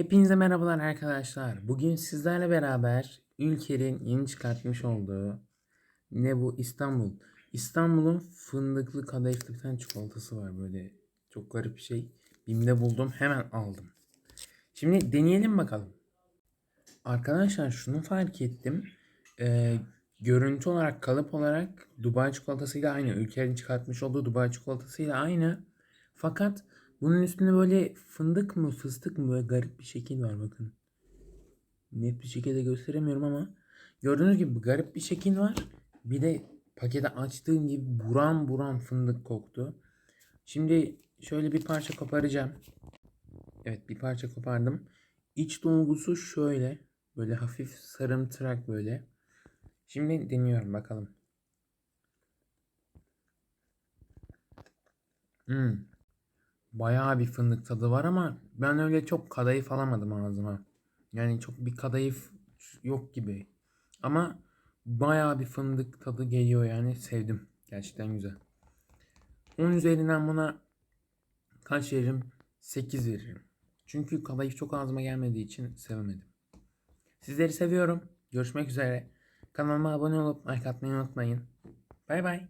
Hepinize merhabalar arkadaşlar. Bugün sizlerle beraber Ülker'in yeni çıkartmış olduğu ne bu İstanbul. İstanbul'un fındıklı kadayıflı bir tane çikolatası var böyle. Çok garip bir şey. Bim'de buldum hemen aldım. Şimdi deneyelim bakalım. Arkadaşlar şunu fark ettim. Ee, görüntü olarak kalıp olarak Dubai çikolatasıyla aynı. Ülker'in çıkartmış olduğu Dubai çikolatasıyla aynı. Fakat bunun üstünde böyle fındık mı fıstık mı böyle garip bir şekil var bakın. Net bir şekilde gösteremiyorum ama gördüğünüz gibi garip bir şekil var. Bir de paketi açtığım gibi buram buram fındık koktu. Şimdi şöyle bir parça koparacağım. Evet bir parça kopardım. İç dolgusu şöyle. Böyle hafif sarımtırak böyle. Şimdi deniyorum bakalım. Hmm. Bayağı bir fındık tadı var ama ben öyle çok kadayıf alamadım ağzıma. Yani çok bir kadayıf yok gibi. Ama bayağı bir fındık tadı geliyor yani sevdim. Gerçekten güzel. 10 üzerinden buna kaç veririm? 8 veririm. Çünkü kadayıf çok ağzıma gelmediği için sevemedim. Sizleri seviyorum. Görüşmek üzere. Kanalıma abone olup like atmayı unutmayın. Bay bay.